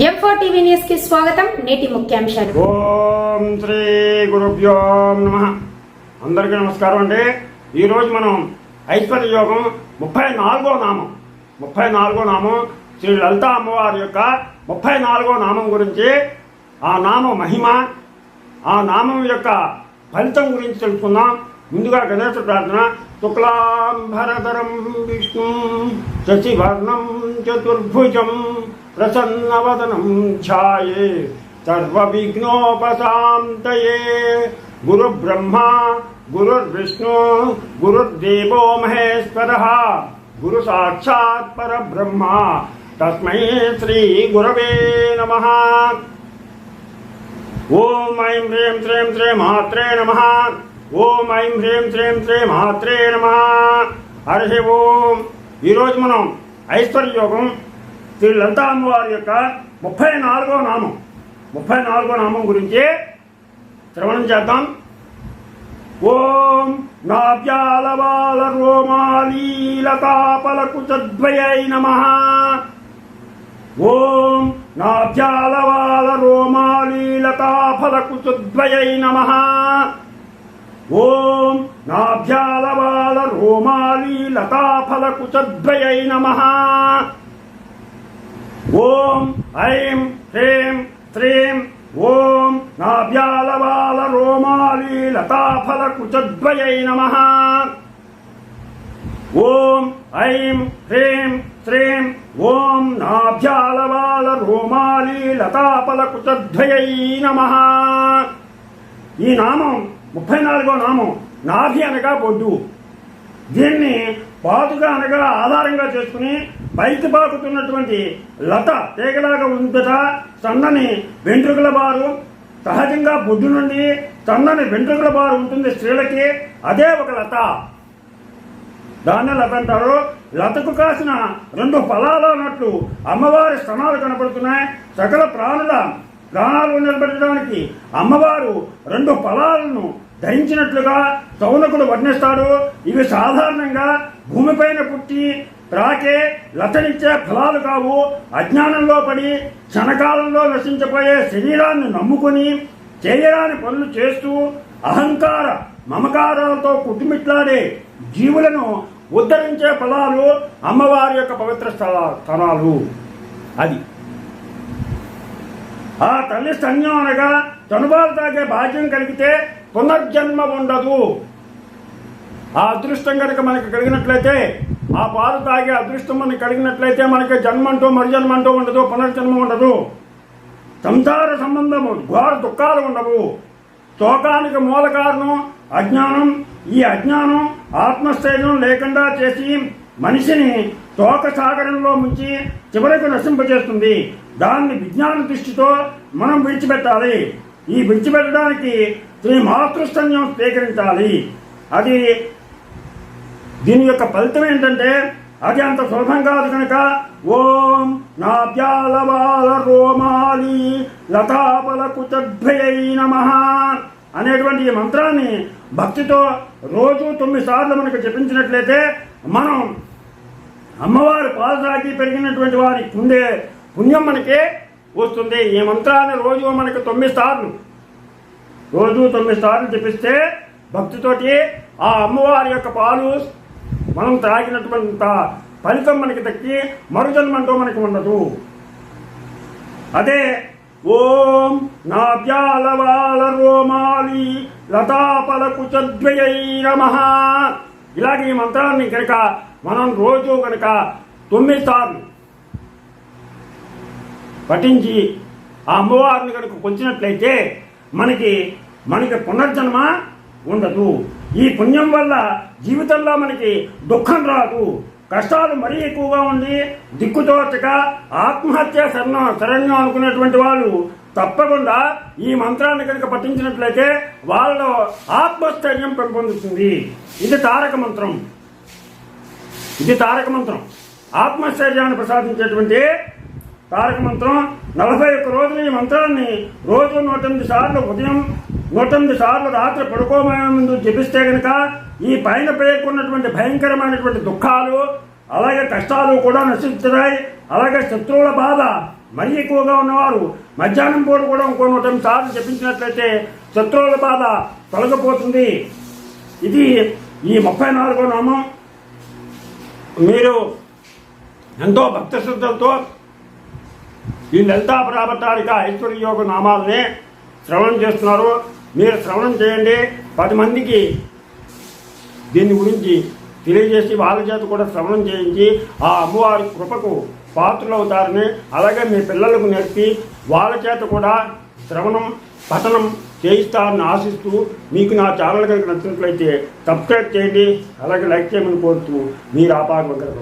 ఎంఫో TV న్యూస్కి స్వాగతం. నేటి ముఖ్యాంశాలు. ఓం శ్రీ గురుభ్యో నమ. అందరికీ నమస్కారం అండి. ఈరోజు మనం ఐశ్వర్య యోగం ముప్పై నాలుగో నామం ముప్పై నాలుగో నామం శ్రీ లలిత అమ్మవారి యొక్క ముప్పై నాలుగో నామం గురించి ఆ నామ మహిమ ఆ నామం యొక్క ఫలితం గురించి తెలుసుకుందాం. ముందుగా గణేశ ప్రార్థన శుక్లాంబరధరం విష్ణు శశివర్ణం చతుర్భుజం ప్రసన్నవదనం ఛాయే సర్వవిఘ్నోపశాంతయే గురుబ్రహ్మ గురుర్విష్ణు గురుర్దేవో మహేశ్వర గురు సాక్షాత్ పరబ్రహ్మ తస్మై శ్రీ గురవే నమః ఓం ఐం హ్రీం శ్రీం శ్రీ మాత్రే నమ ఓం ఐం హ్రీం శ్రీం శ్రీ మాత్రే నమ. హరి ఓం. ఈరోజు మనం ఐశ్వర్యోగం శ్రీ లలితా అమ్మవారి యొక్క ముప్పై నాలుగో నామం. ముప్పై నాలుగో నామం గురించి శ్రవణం చేద్దాం. ఓం నాభ్యాలవాల రోమాలీలతాపలకు చద్వయై నమః. ఓం నాభ్యాలవాల రోమాలీలతాఫలకు చుద్వయై నమ. ఓం నాభ్యాలవాల రోమాలీలతాఫలకు చద్వయై నమ ఓం ఐం హ్రీం శ్రీం ఓం నాభ్యాలవాల రోమాలీలతాఫలకు చద్వయై నమ ఓం ఐం హ్రీం శ్రీం ఓం నాభ్యాలవాల రోమాలి లతాపలకు చద్వయై నమ ఈ నామం ముప్పై నాలుగో నామం. నాభి అనగా బొడ్డు దీన్ని పాతుగా అనగా ఆధారంగా చేసుకుని పైకి పాకుతున్నటువంటి లత తీగలాగా ఉందట సన్నని వెంట్రుకల బారు సహజంగా బొడ్డు నుండి సన్నని వెంట్రుకల బారు ఉంటుంది స్త్రీలకి అదే ఒక లత. దాన్ని లత అంటారు. లతకు కాసిన రెండు ఫలాలు అన్నట్లు అమ్మవారి స్థనాలు కనపడుతున్నాయి. సకల ప్రాణుల ప్రాణాలు నిలబెట్టడానికి అమ్మవారు రెండు ఫలాలను ధరించినట్లుగా సౌనకుడు వర్ణిస్తాడు. ఇవి సాధారణంగా భూమిపైన పుట్టి రాకే లతనిచ్చే ఫలాలు కావు. అజ్ఞానంలో పడి క్షణకాలంలో నశించిపోయే శరీరాన్ని నమ్ముకుని చేయరాని పనులు చేస్తూ అహంకార మమకారాలతో కుట్టుమిట్లాడే జీవులను ఉద్ధరించే ఫలాలు అమ్మవారి యొక్క పవిత్ర స్థల స్థలాలు. అది ఆ తల్లి స్తన్యం అనగా తనుబాలు తాగే భాగ్యం కలిగితే పునర్జన్మ ఉండదు. ఆ అదృష్టం కనుక మనకి కలిగినట్లయితే ఆ పాలు తాగే అదృష్టం మనకు కలిగినట్లయితే మనకి జన్మ అంటూ మరుజన్మ అంటూ ఉండదు పునర్జన్మ ఉండదు. సంసార సంబంధము ఘోర దుఃఖాలు ఉండవు. శోకానికి మూల కారణం అజ్ఞానం. ఈ అజ్ఞానం ఆత్మస్థైర్యం లేకుండా చేసి మనిషిని తోక సాగరంలో ముంచి చివరకు నశింపజేస్తుంది. దాన్ని విజ్ఞాన దృష్టితో మనం విడిచిపెట్టాలి. ఈ విడిచిపెట్టడానికి శ్రీ మాతృస్థన్యం స్వీకరించాలి. అది దీని యొక్క ఫలితం ఏంటంటే అది అంత సులభం కాదు కనుక ఓం నాభ్యాలవాల రోమాలి లతాపలకు చద్భయై నమ అనేటువంటి ఈ మంత్రాన్ని భక్తితో రోజు తొమ్మిది సార్లు మనకు జపించినట్లయితే మనం అమ్మవారి పాలు పెరిగినటువంటి వారి ఉండే పుణ్యం మనకే వస్తుంది. ఈ మంత్రాన్ని రోజు మనకు తొమ్మిది సార్లు రోజు తొమ్మిది సార్లు జపిస్తే భక్తితోటి ఆ అమ్మవారి యొక్క పాలు మనం త్రాగినటువంటి ఫలితం మనకి దక్కి మరుజన్మంటూ మనకి ఉండదు. అదే ఓం నాభ్యాలవాల రోమాలి లతాపల చద్వయై నమ. ఇలాగే ఈ మంత్రాన్ని కనుక మనం రోజు కనుక తొమ్మిది సార్లు పఠించి ఆ అమ్మవారిని కనుక కొంచినట్లయితే మనకి మనకి పునర్జన్మ ఉండదు. ఈ పుణ్యం వల్ల జీవితంలో మనకి దుఃఖం రాదు. కష్టాలు మరీ ఎక్కువగా ఉండి దిక్కుతోచక ఆత్మహత్య శరణం శరణ్యం అనుకునేటువంటి వాళ్ళు తప్పకుండా ఈ మంత్రాన్ని కనుక పఠించినట్లయితే వాళ్ళలో ఆత్మస్థైర్యం పెంపొందుతుంది. ఇది తారక మంత్రం. ఇది తారక మంత్రం. ఆత్మస్థైర్యాన్ని ప్రసాదించేటువంటి తారక మంత్రం. నలభై ఒక్క రోజులు ఈ మంత్రాన్ని రోజు నూట ఎనిమిది సార్లు ఉదయం నూట ఎనిమిది సార్లు రాత్రి పడుకోబోయే ముందు జపిస్తే గనక ఈ పైన పేర్కొన్నటువంటి భయంకరమైనటువంటి దుఃఖాలు అలాగే కష్టాలు కూడా నశిస్తున్నాయి అలాగే శత్రువుల బాధ మరీ ఎక్కువగా ఉన్నవారు మధ్యాహ్నం పూట కూడా ఇంకో నూట ఎనిమిది సార్లు జపించినట్లయితే శత్రువుల బాధ తొలగిపోతుంది. ఇది ఈ ముప్పై నాలుగో నామం. మీరు ఎంతో భక్త శ్రద్ధలతో ఈ లలితా ప్రాపతారిక ఐశ్వర్య యోగ నామాలని శ్రవణం చేస్తున్నారు. మీరు శ్రవణం చేయండి. పది మందికి దీని గురించి తెలియజేసి వాళ్ళ చేత కూడా శ్రవణం చేయించి ఆ అమ్మవారి కృపకు పాత్రలు అవుతారని అలాగే మీ పిల్లలకు నేర్పి వాళ్ళ చేత కూడా శ్రవణం పఠనం చేయిస్తారని ఆశిస్తూ మీకు నా ఛానల్ కనుక నచ్చినట్లయితే సబ్స్క్రైబ్ చేయండి అలాగే లైక్ చేయమని కోరుతూ మీరు ఆపాక వెంకట